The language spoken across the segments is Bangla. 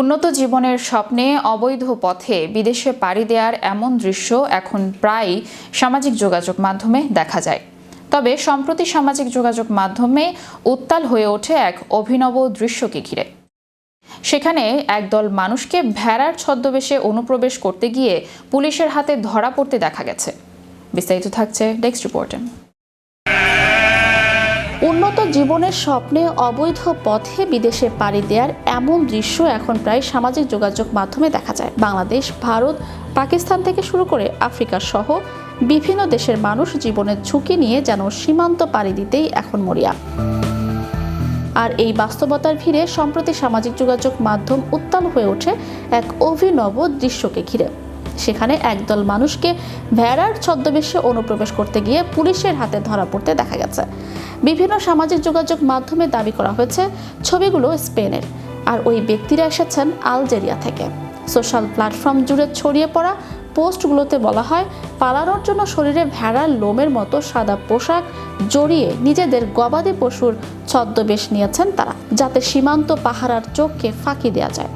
উন্নত জীবনের স্বপ্নে অবৈধ পথে বিদেশে পাড়ি দেওয়ার এমন দৃশ্য এখন প্রায়ই সামাজিক যোগাযোগ মাধ্যমে দেখা যায়। তবে সম্প্রতি সামাজিক যোগাযোগ মাধ্যমে উত্তাল হয়ে ওঠে এক অভিনব দৃশ্যকে ঘিরে। সেখানে একদল মানুষকে ভেড়ার ছদ্মবেশে অনুপ্রবেশ করতে গিয়ে পুলিশের হাতে ধরা পড়তে দেখা গেছে। বিস্তারিত থাকছে ডেস্ক রিপোর্টে। জীবনের স্বপ্নে অবৈধ পথে বিদেশে পাড়ি দেওয়ার এমন দৃশ্য এখন প্রায় সামাজিক যোগাযোগ মাধ্যমে দেখা যায়। বাংলাদেশ, ভারত, পাকিস্তান থেকে শুরু করে আফ্রিকা সহ বিভিন্ন দেশের মানুষ জীবনের ঝুঁকি নিয়ে যেন সীমান্ত পাড়ি দিতেই এখন মরিয়া। আর এই বাস্তবতার ভিড়ে সম্প্রতি সামাজিক যোগাযোগ মাধ্যম উত্তাল হয়ে ওঠে এক অভিনব দৃশ্যকে ঘিরে। সেখানে একদল মানুষকে ভেড়ার ছদ্মবেশে অনুপ্রবেশ করতে গিয়ে পুলিশের হাতে ধরা পড়তে দেখা গেছে। বিভিন্ন সামাজিক যোগাযোগ মাধ্যমে দাবি করা হয়েছে ছবিগুলো স্পেনের। আর ওই ব্যক্তিরা এসেছেন আলজেরিয়া থেকে। সোশ্যাল প্ল্যাটফর্ম জুড়ে ছড়িয়ে পড়া পোস্টগুলোতে বলা হয়, পালানোর জন্য শরীরে ভেড়ার লোমের মতো সাদা পোশাক জড়িয়ে নিজেদের গবাদি পশুর ছদ্মবেশ নিয়েছেন তারা, যাতে সীমান্ত পাহারার চোখকে ফাঁকি দেওয়া যায়।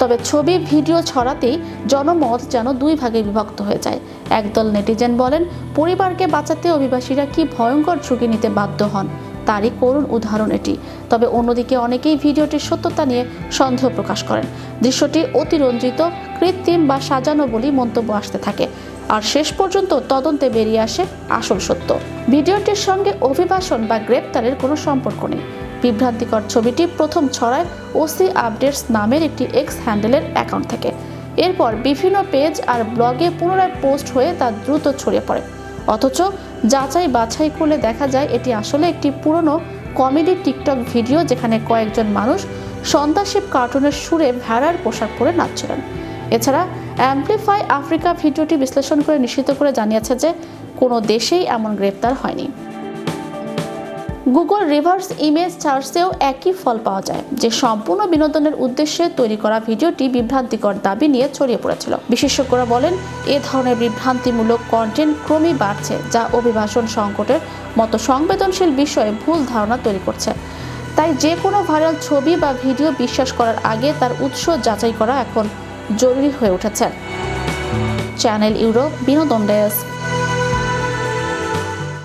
তবে ছবি, ভিডিও ছড়াতেই জনমত যেন দুই ভাগে বিভক্ত হয়ে যায়। একদল নেটিজেন বলেন, পরিবারকে বাঁচাতে অভিবাসীরা কি ভয়ঙ্কর ঝুঁকি নিতে বাধ্য হন? তারই করুণ উদাহরণ এটি। তবে অন্যদিকে অনেকেই ভিডিওটির সত্যতা নিয়ে সন্দেহ প্রকাশ করেন। দৃশ্যটি অতিরঞ্জিত, কৃত্রিম বা সাজানো বলেই মন্তব্য আসতে থাকে। আর শেষ পর্যন্ত তদন্তে বেরিয়ে আসে আসল সত্য। ভিডিওটির সঙ্গে অভিবাসন বা গ্রেপ্তারের কোনো সম্পর্ক নেই। বিভ্রান্তিকর ছবিটি প্রথম ছড়ায় ওসি আপডেটস নামের একটি এক্স হ্যান্ডেলের অ্যাকাউন্ট থেকে। এরপর বিভিন্ন পেজ আর ব্লগে পুনরায় পোস্ট হয়ে তা দ্রুত ছড়িয়ে পড়ে। অথচ যাচাই বাছাই করলে দেখা যায় এটি আসলে একটি পুরনো কমেডি টিকটক ভিডিও যেখানে কয়েকজন মানুষ সন্ত্রাসী কার্টুনের সুরে ভেড়ার পোশাক পরে নাচছিলেন। এছাড়া অ্যাম্পলিফাই আফ্রিকা ভিডিওটি বিশ্লেষণ করে নিশ্চিত করে জানিয়েছে যে কোনো দেশেই এমন গ্রেপ্তার হয়নি। গুগল রিভার্স ইমেজ সার্চেও একই ফল পাওয়া যায়, যে সম্পূর্ণ বিনোদনের উদ্দেশ্যে তৈরি করা ভিডিওটি বিভ্রান্তিকর দাবি নিয়ে ছড়িয়ে পড়েছিল। বিশেষজ্ঞরা বলেন, এ ধরনের বিভ্রান্তিমূলক কন্টেন্ট ক্রমেই বাড়ছে, যা অভিবাসন সংকটের মতো সংবেদনশীল বিষয়ে ভুল ধারণা তৈরি করছে। তাই যে কোনো ভাইরাল ছবি বা ভিডিও বিশ্বাস করার আগে তার উৎস যাচাই করা এখন জরুরি হয়ে উঠেছে। চ্যানেল ইউরোপ বিনোদন ডেস্ক।